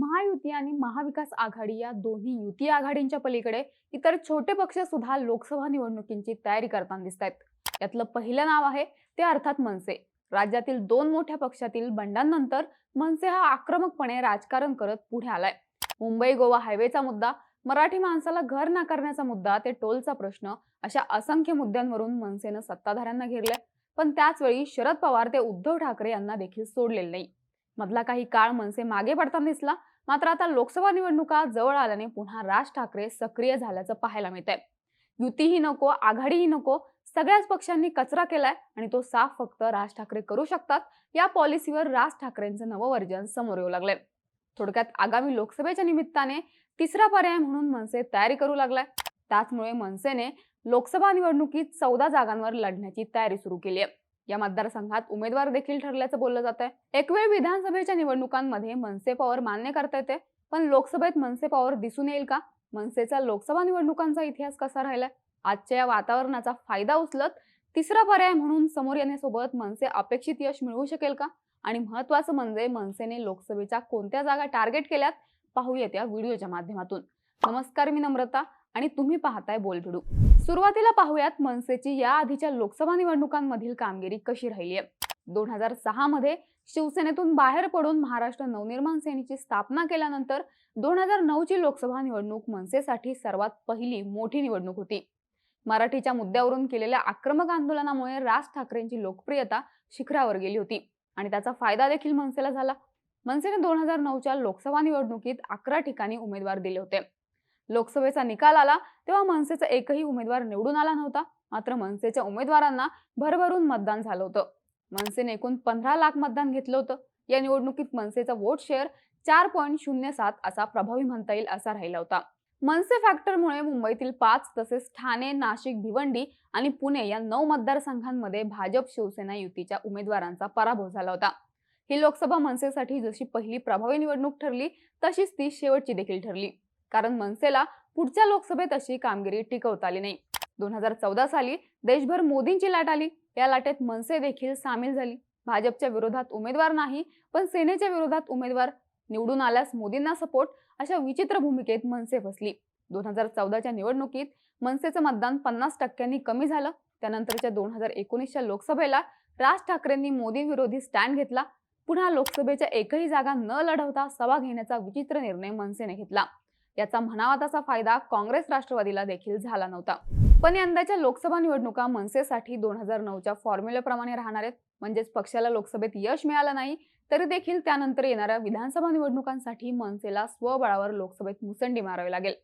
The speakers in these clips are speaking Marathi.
महायुती आणि महाविकास आघाडी या दोन्ही युती आघाडींच्या पलीकडे इतर छोटे पक्ष सुद्धा लोकसभा निवडणुकींची तयारी करताना दिसत आहेत यातलं पहिलं नाव आहे ते अर्थात मनसे. राज्यातील दोन मोठ्या पक्षातील बंडांनंतर मनसे हा आक्रमकपणे राजकारण करत पुढे आलाय. मुंबई गोवा हायवेचा मुद्दा मराठी माणसाला घर नाकारण्याचा मुद्दा ते टोलचा प्रश्न अशा असंख्य मुद्द्यांवरून मनसेनं सत्ताधाऱ्यांना घेरलंय. पण त्याच वेळी शरद पवार ते उद्धव ठाकरे यांना देखील सोडलेले नाही. मधला काही काळ मनसे मागे पडताना दिसला मात्र आता लोकसभा निवडणुका जवळ आल्याने पुन्हा राज ठाकरे सक्रिय झाल्याचं पाहायला मिळत आहे युतीही नको आघाडीही नको सगळ्याच पक्षांनी कचरा केलाय आणि तो साफ फक्त राज ठाकरे करू शकतात या पॉलिसीवर राज ठाकरेंचं नवं वर्जन समोर येऊ लागलंय. थोडक्यात आगामी लोकसभेच्या निमित्ताने तिसरा पर्याय म्हणून मनसे तयारी करू लागलाय. त्याचमुळे मनसेने लोकसभा निवडणुकीत चौदा जागांवर लढण्याची तयारी सुरू केली आहे या मतदारसंघात उमेदवार देखील ठरल्याचं बोललं जात आहे एक वेळ विधानसभेच्या निवडणुकांमध्ये मनसे पॉवर मान्य करता येते पण लोकसभेत मनसे पॉवर दिसून येईल का? मनसेचा लोकसभा निवडणुकांचा इतिहास कसा राहिलाय? आजच्या या वातावरणाचा फायदा उचलत तिसरा पर्याय म्हणून समोर येण्यासोबत मनसे अपेक्षित यश मिळवू शकेल का? आणि महत्वाचं म्हणजे मनसेने लोकसभेच्या कोणत्या जागा टार्गेट केल्यात? पाहूयात या व्हिडिओच्या माध्यमातून. नमस्कार मी नम्रता. आणि तुम्ही पाहताय बोलभिडू. सुरुवातीला पाहूयात मनसेची या आधीच्या लोकसभा निवडणुकांमधील कामगिरी कशी राहिली आहे. दोन हजार सहा मध्ये शिवसेनेतून बाहेर पडून महाराष्ट्र नवनिर्माण सेनेची स्थापना केल्यानंतर दोन हजार नऊ ची लोकसभा निवडणूक मनसेसाठी सर्वात पहिली मोठी निवडणूक होती. मराठीच्या मुद्द्यावरून केलेल्या आक्रमक आंदोलनामुळे राज ठाकरेंची लोकप्रियता शिखरावर गेली होती आणि त्याचा फायदा देखील मनसेला झाला. मनसेने दोन हजार नऊच्या लोकसभा निवडणुकीत अकरा ठिकाणी उमेदवार दिले होते. लोकसभेचा निकाल आला तेव्हा मनसेचा एकही उमेदवार निवडून आला नव्हता. मात्र मनसेच्या उमेदवारांना भरभरून मतदान झालं होतं. मनसेने एकूण पंधरा लाख मतदान घेतलं होतं. या निवडणुकीत मनसेचा वोट शेअर चार पॉईंट शून्य सात असा प्रभावी म्हणता येईल असा राहिला होता. मनसे फॅक्टरमुळे मुंबईतील पाच तसेच ठाणे नाशिक भिवंडी आणि पुणे या नऊ मतदारसंघांमध्ये भाजप शिवसेना युतीच्या उमेदवारांचा पराभव झाला होता. ही लोकसभा मनसेसाठी जशी पहिली प्रभावी निवडणूक ठरली तशीच ती शेवटची देखील ठरली. कारण मनसेला पुढच्या लोकसभेत अशी कामगिरी टिकवता आली नाही. दोन हजार चौदा साली देशभर मोदींची लाट आली. या लाटेत मनसे देखील सामील झाली. भाजपच्या विरोधात उमेदवार नाही पण सेनेच्या विरोधात उमेदवार निवडून आल्यास मोदींना सपोर्ट अशा विचित्र भूमिकेत मनसे फसली. दोन हजार चौदाच्या निवडणुकीत मनसेचं मतदान पन्नास टक्क्यांनी कमी झालं. त्यानंतरच्या दोन हजार एकोणीसच्या लोकसभेला राज ठाकरेंनी मोदी विरोधी स्टँड घेतला. पुन्हा लोकसभेच्या एकही जागा न लढवता सभा घेण्याचा विचित्र निर्णय मनसेने घेतला. याचा म्हणावा तसा फायदा काँग्रेस राष्ट्रवादीला देखील झाला नव्हता. पण यंदाच्या लोकसभा निवडणुका मनसेसाठी दोन हजार नऊच्या फॉर्म्युल्याप्रमाणे राहणार आहेत. म्हणजेच पक्षाला लोकसभेत यश मिळालं नाही तरी देखील त्यानंतर येणाऱ्या विधानसभा निवडणुकांसाठी मनसेला स्वबळावर लोकसभेत मुसंडी मारावी लागेल.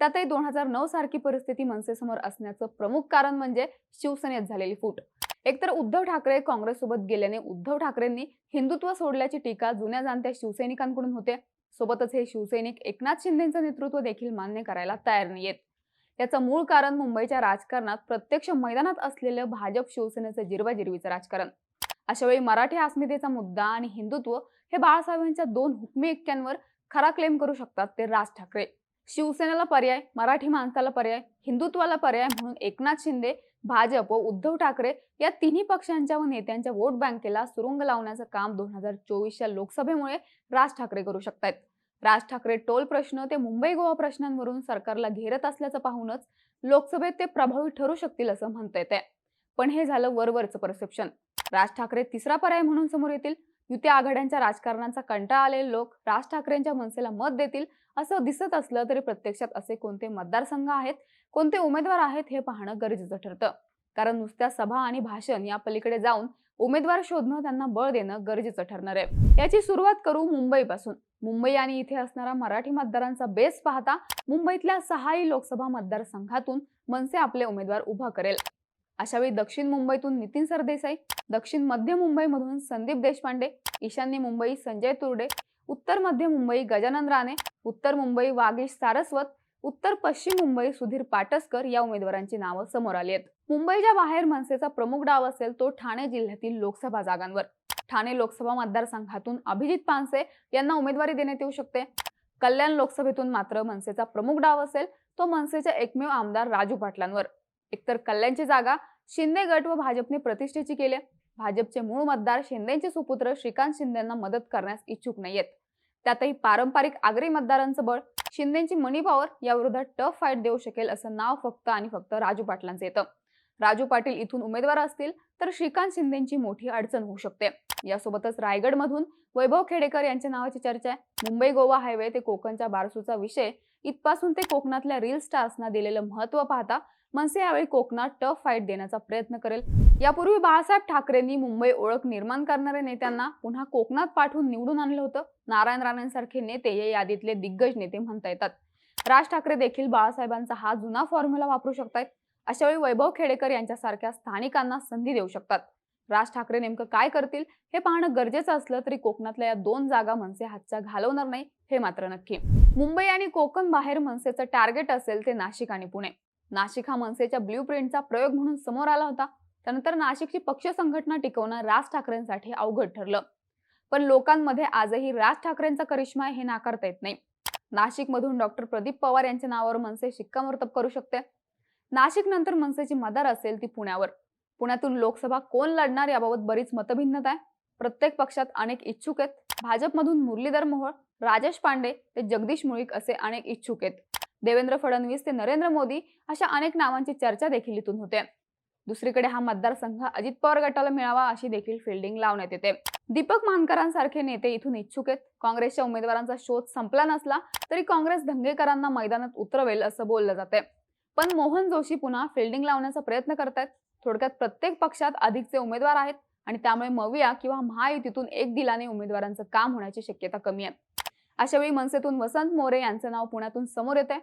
त्यातही दोन हजार नऊ सारखी परिस्थिती मनसेसमोर असण्याचं प्रमुख कारण म्हणजे शिवसेनेत झालेली फूट. एकतर उद्धव ठाकरे काँग्रेससोबत गेल्याने उद्धव ठाकरेंनी हिंदुत्व सोडल्याची टीका जुन्या जाणत्या शिवसैनिकांकडून होते. सोबतच हे शिवसैनिक एकनाथ शिंदेचं नेतृत्व देखील मान्य करायला तयार नाहीयेत. याचं मूळ कारण मुंबईच्या राजकारणात प्रत्यक्ष मैदानात असलेलं भाजप शिवसेनेचं जिरवाजिरवीचं राजकारण. अशावेळी मराठी अस्मितेचा मुद्दा आणि हिंदुत्व हे बाळासाहेबांच्या दोन हुकमी ऐक्यांवर खरा क्लेम करू शकतात ते राज ठाकरे. शिवसेनेला पर्याय मराठी माणसाला पर्याय हिंदुत्वाला पर्याय म्हणून एकनाथ शिंदे भाजप व उद्धव ठाकरे या तिन्ही पक्षांच्या व नेत्यांच्या वोट बँकेला सुरुंग लावण्याचं काम दोन हजार चोवीसच्या लोकसभेमुळे राज ठाकरे करू शकतायत. राज ठाकरे टोल प्रश्न ते मुंबई गोवा प्रश्नांवरून सरकारला घेरत असल्याचं पाहूनच लोकसभेत ते प्रभावी ठरू शकतील असं म्हणता येते पण हे झालं वरवरचं परसेप्शन राज ठाकरे तिसरा पर्याय म्हणून समोर येतील. युती आघाड्यांच्या राजकारणाचा कंटाळा आलेले लोक राज ठाकरेंच्या मनसेला मत देतील असं दिसत असलं तरी प्रत्यक्षात असे कोणते मतदारसंघ आहेत? कोणते उमेदवार आहेत हे पाहणं गरजेचं ठरतं. कारण नुसत्या सभा आणि भाषण या पलीकडे जाऊन उमेदवार शोधणं त्यांना बळ देणं गरजेचं ठरणार आहे. याची सुरुवात करू मुंबईपासून. मुंबई आणि इथे असणारा मराठी मतदारांचा बेस पाहता मुंबईतल्या सहाही लोकसभा मतदारसंघातून मनसे आपले उमेदवार उभा करेल. अशावेळी दक्षिण मुंबईतून नितीन सरदेसाई दक्षिण मध्य मुंबईमधून संदीप देशपांडे ईशान्य मुंबई संजय तुर्डे उत्तर मध्य मुंबई गजानन राणे उत्तर मुंबई वागीश सारस्वत उत्तर पश्चिम मुंबई सुधीर पाटसकर या उमेदवारांची नावं समोर आली आहेत. मुंबईच्या बाहेर मनसेचा प्रमुख डाव असेल तो ठाणे जिल्ह्यातील लोकसभा जागांवर. ठाणे लोकसभा मतदारसंघातून अभिजित पानसे यांना उमेदवारी देण्यात येऊ शकते. कल्याण लोकसभेतून मात्र मनसेचा प्रमुख डाव असेल तो मनसेच्या एकमेव आमदार राजू पाटलांवर. एकतर कल्याणची जागा शिंदे गट व भाजपने प्रतिष्ठेची केली भाजपचे मूळ मतदार शिंदेचे सुपुत्र श्रीकांत शिंदेंना मदत करण्यास इच्छुक नाहीयेत. त्यातही पारंपरिक आगरी मतदारांचं बळ शिंदेची मनी पॉवर याविरोधात टफ फाईट देऊ शकेल असं नाव फक्त आणि फक्त राजू पाटलांचं येतं. राजू पाटील इथून उमेदवार असतील तर श्रीकांत शिंदेची मोठी अडचण होऊ शकते. यासोबतच रायगडमधून वैभव खेडेकर यांच्या नावाची चर्चा आहे. मुंबई गोवा हायवे ते कोकणच्या बारसूचा विषय इथपासून ते कोकणातल्या रील स्टार्सना दिलेलं महत्त्व पाहता मनसे यावेळी कोकणात टफ फाईट देण्याचा प्रयत्न करेल. यापूर्वी बाळासाहेब ठाकरेंनी मुंबई ओळख निर्माण करणाऱ्या नेत्यांना पुन्हा कोकणात पाठवून निवडून आणलं होतं. नारायण राणेंसारखे नेते या यादीतले दिग्गज नेते म्हणता येतात. राज ठाकरे देखील बाळासाहेबांचा हा जुना फॉर्म्युला वापरू शकतात अशावेळी वैभव खेडेकर यांच्यासारख्या स्थानिकांना संधी देऊ शकतात. राज ठाकरे नेमकं काय करतील हे पाहणं गरजेचं असलं तरी कोकणातल्या या दोन जागा मनसे हातचा घालवणार नाही हे मात्र नक्की. मुंबई आणि कोकण बाहेर मनसेचं टार्गेट असेल ते नाशिक आणि पुणे. नाशिक हा मनसेच्या ब्ल्यू प्रिंटचा प्रयोग म्हणून समोर आला होता. त्यानंतर नाशिकची पक्ष संघटना टिकवणं राज ठाकरेंसाठी अवघड ठरलं. पण लोकांमध्ये आजही राज ठाकरेंचा करिश्मा हे नाकारता येत नाही. नाशिकमधून डॉक्टर प्रदीप पवार यांच्या नावावर मनसे शिक्कामोर्तब करू शकते. नाशिक नंतर मनसेची मदार असेल ती पुण्यावर. पुण्यातून लोकसभा कोण लढणार याबाबत बरीच मतभिन्नता आहे. प्रत्येक पक्षात अनेक इच्छुक आहेत. भाजपमधून मुरलीधर मोहोळ राजेश पांडे ते जगदीश मुळीक असे अनेक इच्छुक आहेत. देवेंद्र फडणवीस ते नरेंद्र मोदी अशा अनेक नावांची चर्चा देखील इथून होते. दुसरीकडे हा मतदारसंघ अजित पवार गटाला मिळावा अशी देखील फिल्डिंग लावण्यात येते. दीपक मानकरांसारखे नेते इथून इच्छुक आहेत. काँग्रेसच्या उमेदवारांचा शोध संपला नसला तरी काँग्रेस दंगेकरांना मैदानात उतरवेल असं बोललं जाते पण मोहन जोशी पुन्हा फिल्डिंग लावण्याचा प्रयत्न करतायत. थोडक्यात प्रत्येक पक्षात अधिकचे उमेदवार आहेत आणि त्यामुळे मविया किंवा महायुतीतून एक दिलाने उमेदवारांचं काम होण्याची शक्यता कमी आहे. अशावेळी मनसेतून वसंत मोरे यांचं नाव पुण्यातून समोर येते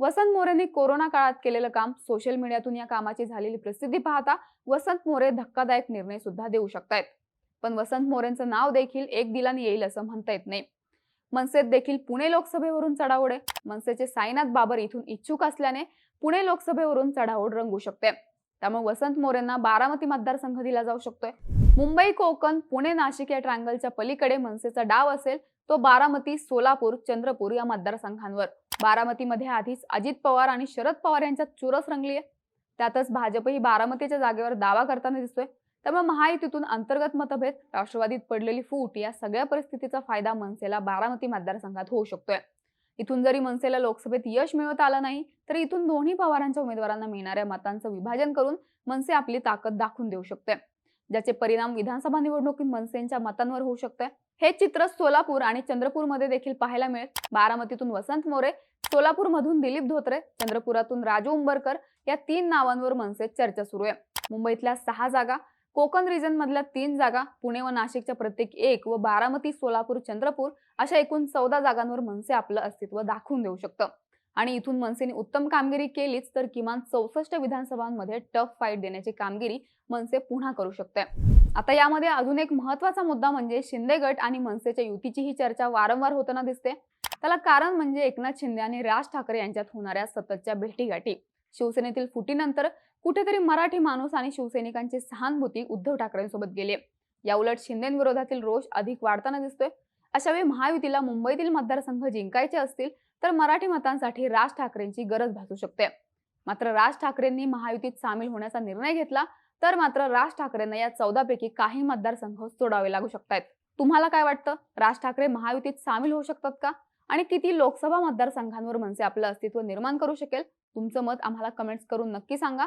वसंत मोरेंनी कोरोना काळात केलेलं काम सोशल मीडियातून या कामाची झालेली प्रसिद्धी पाहता वसंत मोरे धक्कादायक निर्णय सुद्धा देऊ शकतायत. पण वसंत मोरेंचं नाव देखील एक दिलाने येईल असं म्हणता येत नाही. मनसेत देखील पुणे लोकसभेवरून चढाओढ आहे. मनसेचे साईनाथ बाबर इथून इच्छुक असल्याने पुणे लोकसभेवरून चढाओढ रंगू शकते. त्यामुळे वसंत मोरेंना बारामती मतदारसंघ दिला जाऊ शकतोय. मुंबई कोकण पुणे नाशिक या ट्रँगलच्या पलीकडे मनसेचा डाव असेल तो बारामती सोलापूर चंद्रपूर या मतदारसंघांवर. बारामतीमध्ये आधीच अजित पवार आणि शरद पवार यांच्यात चुरस रंगली आहे. त्यातच भाजपही बारामतीच्या जागेवर दावा करताना दिसतोय. त्यामुळे महायुतीतून अंतर्गत मतभेद राष्ट्रवादीत पडलेली फूट या सगळ्या परिस्थितीचा फायदा मनसेला बारामती मतदारसंघात होऊ शकतोय. इथून जरी मनसेला लोकसभेत यश मिळवता आलं नाही तरी इथून दोन्ही पवारांच्या उमेदवारांना मिळणाऱ्या मतांचं विभाजन करून मनसे आपली ताकद दाखवून देऊ शकते. ज्याचे परिणाम विधानसभा निवडणुकीत मनसेंच्या मतांवर होऊ शकते. हे चित्र सोलापूर आणि चंद्रपूरमध्ये देखील पाहायला मिळेल. बारामतीतून वसंत मोरे सोलापूरमधून दिलीप धोत्रे चंद्रपुरातून राजू उंबरकर या तीन नावांवर मनसेत चर्चा सुरू आहे. मुंबईतल्या सहा जागा कोकण रिजन मधल्या तीन जागा पुणे व नाशिकच्या प्रत्येक एक व बारामती सोलापूर चंद्रपूर अशा एकूण चौदा जागांवर मनसे आपलं अस्तित्व दाखवून देऊ शकतं. आणि इथून मनसेने उत्तम कामगिरी केलीच तर किमान चौसष्ट विधानसभांमध्ये टफ फाईट देण्याची कामगिरी मनसे पुन्हा करू शकते आता यामध्ये अजून एक महत्त्वाचा मुद्दा म्हणजे शिंदे गट आणि मनसेच्या युतीची ही चर्चा वारंवार होताना दिसते. त्याला कारण म्हणजे एकनाथ शिंदे आणि राज ठाकरे यांच्यात होणाऱ्या सततच्या भेटीगाठी. शिवसेनेतील फुटीनंतर कुठेतरी मराठी माणूस आणि शिवसैनिकांची सहानुभूती उद्धव ठाकरेंसोबत गेली याउलट शिंदेविरोधातील रोष अधिक वाढताना दिसतोय. अशावेळी महायुतीला मुंबईतील मतदारसंघ जिंकायचे असतील तर मराठी मतांसाठी राज ठाकरेंची गरज भासू शकते. मात्र राज ठाकरेंनी महायुतीत सामील होण्याचा निर्णय घेतला तर मात्र राज ठाकरेंना या चौदापैकी काही मतदारसंघ सोडावे लागू शकतात तुम्हाला काय वाटतं? राज ठाकरे महायुतीत सामील होऊ शकतात का? आणि किती लोकसभा मतदारसंघांवर मनसे आपलं अस्तित्व निर्माण करू शकेल? तुमचं मत आम्हाला कमेंट्स करून नक्की सांगा.